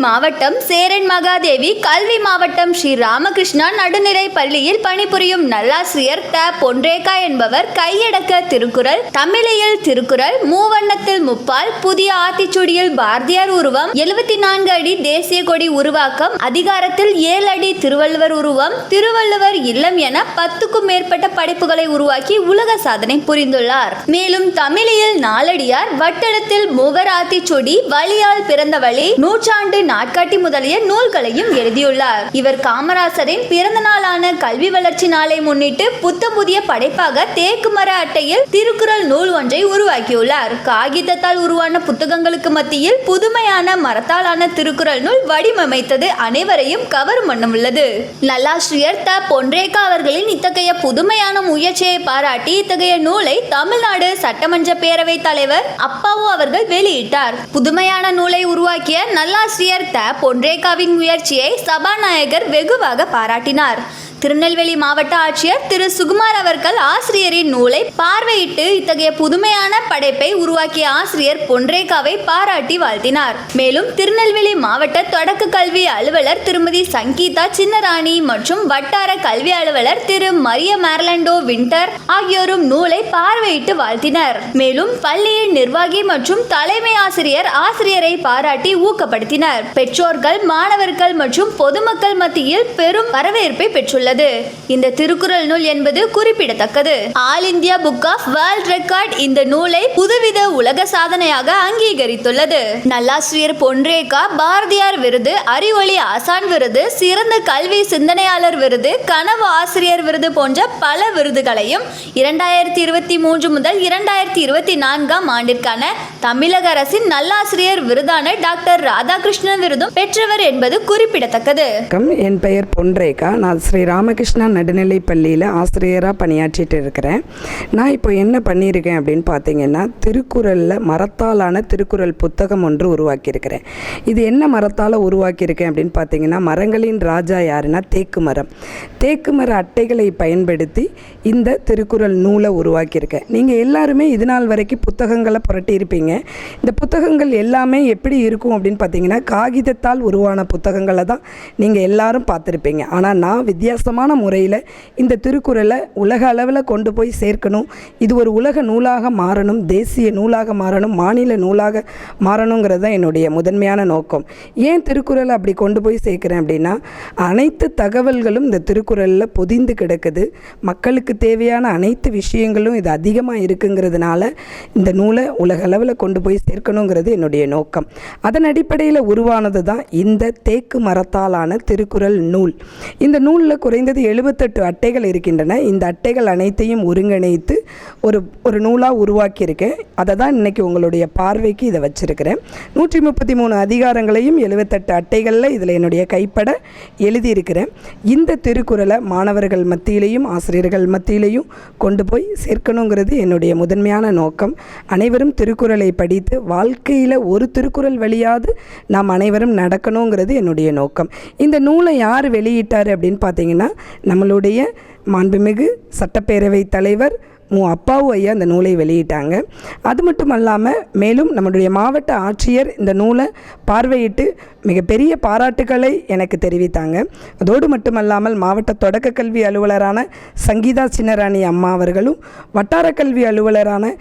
மாவட்டம் சேரன் மகாதேவி கல்வி மாவட்டம் ஸ்ரீ ராமகிருஷ்ணா நடுநிலை பள்ளியில் பணிபுரியும் நல்லாசிரியர் த. பொன்றேகா என்பவர் கையடக்க திருக்குறள் தமிழில் திருக்குறள் மூவண்ணத்தில் முப்பால் புதிய ஆத்திச்சுடியில் பாரதியார் உருவம் எழுபத்தி நான்கு அடி தேசிய கொடி உருவாக்கம் அதிகாரத்தில் ஏழு அடி திருவள்ளுவர் உருவம் திருவள்ளுவர் இல்லம் என பத்துக்கும் மேற்பட்ட படைப்புகளை உருவாக்கி உலக சாதனை புரிந்துள்ளார். மேலும் தமிழில் நாலடியார் வட்டடத்தில் மூவர் ஆத்திச்சுடி வழியால் பிறந்த வழி நூற்றாண்டு நாட்காட்டி முதலிய நூல்களையும் எழுதியுள்ளார். இவர் காமராசரின் பிறந்த நாளான கல்வி வளர்ச்சி நாளை முன்னிட்டு புத்தம் புதிய படைப்பாக தேக்கு மர அட்டையில் திருக்குறள் நூல் ஒன்றை உருவாக்கியுள்ளார். காகிதத்தால் உருவான புத்தகங்களுக்கு மத்தியில் புதுமையான மரத்தாலான திருக்குறள் நூல் வடிவமைத்தது அனைவரையும் கவரும் வண்ணம் உள்ளது. நல்லாசிரியர் த. பொன்றேகா அவர்களின் இத்தகைய புதுமையான முயற்சியை பாராட்டி இத்தகைய நூலை தமிழ்நாடு சட்டமன்ற பேரவைத் தலைவர் அப்பாவு அவர்கள் வெளியிட்டார். புதுமையான நூலை உருவாக்கிய நல்லாசிரியர் உயர்த்த பொன்ரேகாவின் முயற்சியை சபாநாயகர் வெகுவாக பாராட்டினார். திருநெல்வேலி மாவட்ட ஆட்சியர் திரு. சுகுமார் அவர்கள் ஆசிரியரின் நூலை பார்வையிட்டு இத்தகைய புதுமையான படைப்பை உருவாக்கிய ஆசிரியர் பொன்ரேகாவை பாராட்டி வாழ்த்தினார். மேலும் திருநெல்வேலி மாவட்ட தொடக்க கல்வி அலுவலர் திருமதி சங்கீதா சின்னராணி மற்றும் வட்டார கல்வி அலுவலர் திரு. மரிய மேர்லண்டோ வின்டர் ஆகியோரும் நூலை பார்வையிட்டு வாழ்த்தினர். மேலும் பள்ளியின் நிர்வாகி மற்றும் தலைமை ஆசிரியர் ஆசிரியரை பாராட்டி ஊக்கப்படுத்தினர். பெற்றோர்கள் மாணவர்கள் மற்றும் பொதுமக்கள் மத்தியில் பெரும் வரவேற்பை பெற்றுள்ளது. இந்த திருக்குறள் நூல் என்பது குறிப்பிடத்தக்கது. All India book of world record இந்த நூலை புதுவித உலக சாதனையாக அங்கீகரித்துள்ளது. நல்லாசிரியர் பொன்ரேகா பாரதியார் விருது அறிவொளி ஆசான் விருது சிறந்த கல்வி சிந்தனையாளர் விருது கனவு ஆசிரியர் விருது போன்ற பல விருதுகளையும் இரண்டாயிரத்தி இருபத்தி மூன்று முதல் இரண்டாயிரத்தி இருபத்தி நான்காம் ஆண்டிற்கான தமிழக அரசின் நல்லாசிரியர் விருதான டாக்டர் ராதாகிருஷ்ணன் விருதும் பெற்றவர் என்பது குறிப்பிடத்தக்கது. என் பெயர் பொன்ரேகா. நான் ஸ்ரீ ராமகிருஷ்ணா நடுநிலை பள்ளியில் ஆசிரியராக பணியாற்றிட்டு இருக்கிறேன் நான் இப்போ என்ன பண்ணியிருக்கேன் அப்படின்னு பார்த்தீங்கன்னா திருக்குறளில் மரத்தாலான திருக்குறள் புத்தகம் ஒன்று உருவாக்கியிருக்கிறேன். இது என்ன மரத்தால் உருவாக்கியிருக்கேன் அப்படின்னு பார்த்தீங்கன்னா மரங்களின் ராஜா யாருன்னா தேக்கு மரம். தேக்கு மர அட்டைகளை பயன்படுத்தி இந்த திருக்குறள் நூலை உருவாக்கியிருக்கேன். நீங்கள் எல்லாருமே இது நாள் வரைக்கும் புத்தகங்களை புரட்டி இருப்பீங்க இந்த புத்தகங்கள் எல்லாமே எப்படி இருக்கும் அப்படின்னு பார்த்தீங்கன்னா காகிதத்தால் உருவான புத்தகங்களை தான் நீங்கள் எல்லாரும் பார்த்துருப்பீங்க. ஆனால் நான் வித்தியாசமான முறையில் இந்த திருக்குறளை உலக அளவில் கொண்டு போய் சேர்க்கணும். இது ஒரு உலக நூலாக மாறணும் தேசிய நூலாக மாறணும் மாநில நூலாக மாறணுங்கிறது தான் என்னுடைய முதன்மையான நோக்கம். ஏன் திருக்குறளை அப்படி கொண்டு போய் சேர்க்குறேன் அப்படின்னா அனைத்து தகவல்களும் இந்த திருக்குறளில் பொதிந்து கிடக்குது. மக்களுக்கு தேவையான அனைத்து விஷயங்களும் இது அதிகமாக இருக்குங்கிறதுனால இந்த நூலை உலக அளவில் கொண்டு போய் சேர்க்கணுங்கிறது என்னுடைய நோக்கம். அதன் அடிப்படையில் உருவானது தான் இந்த தேக்கு மரத்தாலான திருக்குறள் நூல். இந்த நூலில் குறைந்தது எழுபத்தெட்டு அட்டைகள் இருக்கின்றன. இந்த அட்டைகள் அனைத்தையும் ஒருங்கிணைத்து ஒரு ஒரு நூலாக உருவாக்கியிருக்கேன். அதை தான் இன்னைக்கு உங்களுடைய பார்வைக்கு இதை வச்சிருக்கிறேன். நூற்றி முப்பத்தி மூணு அதிகாரங்களையும் எழுபத்தெட்டு அட்டைகளில் இதில் என்னுடைய கைப்பட எழுதியிருக்கிறேன். இந்த திருக்குறளை மாணவர்கள் மத்தியிலையும் ஆசிரியர்கள் மத்தியிலையும் கொண்டு போய் சேர்க்கணுங்கிறது என்னுடைய முதன்மையான நோக்கம். அனைவரும் திருக்குறளை படித்து வாழ்க்கையில் ஒரு திருக்குறள் வழியாது நாம் அனைவரும் நடக்கணுங்கிறது என்னுடைய நோக்கம். இந்த நூலை யார் வெளியிட்டார் அப்படின்னு பார்த்தீங்கன்னா நம்மளுடைய மாண்புமிகு சட்டப்பேரவை தலைவர் மு அப்பாவு ஐயா இந்த நூலை வெளியிட்டாங்க. அது மட்டும் அல்லாமல் மேலும் நம்முடைய மாவட்ட ஆட்சியர் இந்த நூலை பார்வையிட்டு மிகப்பெரிய பாராட்டுக்களை எனக்கு தெரிவித்தாங்க. அதோடு மட்டுமல்லாமல் மாவட்ட தொடக்க கல்வி அலுவலரான சங்கீதா சின்னராணி அம்மா அவர்களும் வட்டார கல்வி அலுவலரான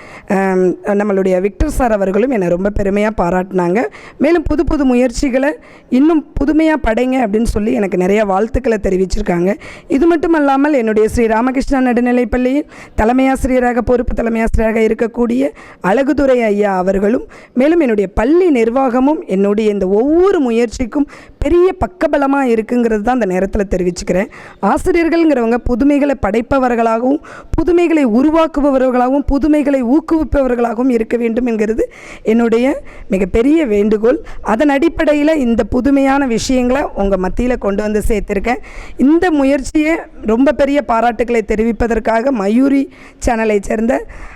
நம்மளுடைய விக்டர் சார் அவர்களும் என்னை ரொம்ப பெருமையாக பாராட்டினாங்க. மேலும் புது புது முயற்சிகளை இன்னும் புதுமையாக படைங்க அப்படின்னு சொல்லி எனக்கு நிறைய வாழ்த்துக்களை தெரிவிச்சிருக்காங்க. இது மட்டும் அல்லாமல் என்னுடைய ஸ்ரீ ராமகிருஷ்ணா நடுநிலைப்பள்ளியில் தலைமையாக ஆசிரியராக பொறுப்பு தலைமை ஆசிரியராக இருக்கக்கூடிய அழகுதுரை ஐயா அவர்களும் மேலும் என்னுடைய பள்ளி நிர்வாகமும் என்னுடைய இந்த ஒவ்வொரு முயற்சிக்கும் பெரிய பக்கபலமாக இருக்குங்கிறது தான் அந்த நேரத்தில் தெரிவிச்சுக்கிறேன். ஆசிரியர்கள்ங்கிறவங்க புதுமைகளை படைப்பவர்களாகவும் புதுமைகளை உருவாக்குபவர்களாகவும் புதுமைகளை ஊக்குவிப்பவர்களாகவும் இருக்க வேண்டும் என்கிறது என்னுடைய மிகப்பெரிய வேண்டுகோள். அதன் அடிப்படையில் இந்த புதுமையான விஷயங்களை உங்கள் மத்தியில் கொண்டு வந்து சேர்த்துருக்கேன். இந்த முயற்சியை ரொம்ப பெரிய பாராட்டுக்களை தெரிவிப்பதற்காக மயூரி சேனலை சேர்ந்த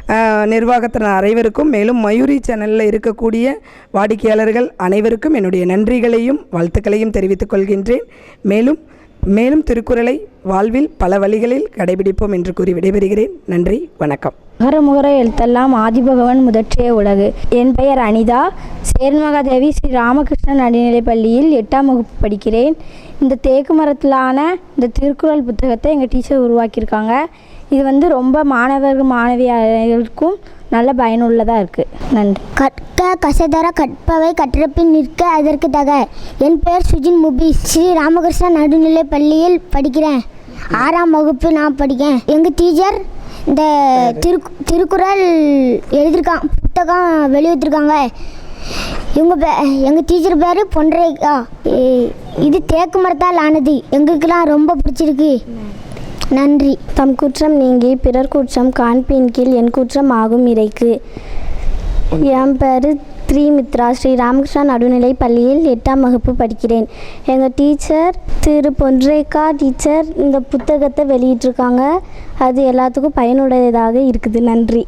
ஆஹ், நிர்வாகத்தினர் அனைவருக்கும் மேலும் மயூரி சேனலில் இருக்கக்கூடிய வாடிக்கையாளர்கள் அனைவருக்கும் என்னுடைய நன்றிகளையும் வாழ்த்துக்களையும் தெரிவித்துக் கொள்கின்றேன். மேலும் மேலும் திருக்குறளை வாழ்வில் பல வழிகளில் கடைபிடிப்போம் என்று கூறி விடைபெறுகிறேன். நன்றி வணக்கம். அகரமுகர எழுத்தெல்லாம் ஆதிபகவன் முதற்றே உலகு. என் பெயர் அனிதா. சேர்மகாதேவி ஸ்ரீ ராமகிருஷ்ணன் நடுநிலைப் பள்ளியில் எட்டாம் வகுப்பு படிக்கிறேன். இந்த தேக்கு மரத்திலான இந்த திருக்குறள் புத்தகத்தை எங்கள் டீச்சர் உருவாக்கியிருக்காங்க. இது வந்து ரொம்ப மாணவர்கள் மாணவியர்களுக்கும் நல்ல பயனுள்ளதாக இருக்குது நன்றி. கற்க கசதர கற்பவை கற்றப்பின் நிற்க அதற்கு தக. என் பெயர் சுஜின் முபி. ஸ்ரீ ராமகிருஷ்ண நடுநிலை பள்ளியில் படிக்கிறேன். ஆறாம் வகுப்பு நான் படிக்கேன் எங்கள் டீச்சர் இந்த திரு திருக்குறள் எழுதியிருக்கான் புத்தகம் வெளியிட்டிருக்காங்க. இவங்க பே எங்கள் டீச்சர் பேர் பொன்ரேகா. இது தேக்கு மரத்தால் ஆனது. எங்களுக்கெல்லாம் ரொம்ப பிடிச்சிருக்கு. நன்றி. தம் குற்றம் நீங்கி பிறர் குற்றம் காண்பின் கீழ் என் குற்றம் ஆகும் இறைக்கு. என் பேர் ஸ்ரீமித்ரா ஸ்ரீ ராமகிருஷ்ணா நடுநிலை பள்ளியில் எட்டாம் வகுப்பு படிக்கிறேன். எங்கள் டீச்சர் திரு பொன்ரேகா டீச்சர் இந்த புத்தகத்தை வெளியிட்டிருக்காங்க. அது எல்லாத்துக்கும் பயனுடையதாக இருக்குது. நன்றி.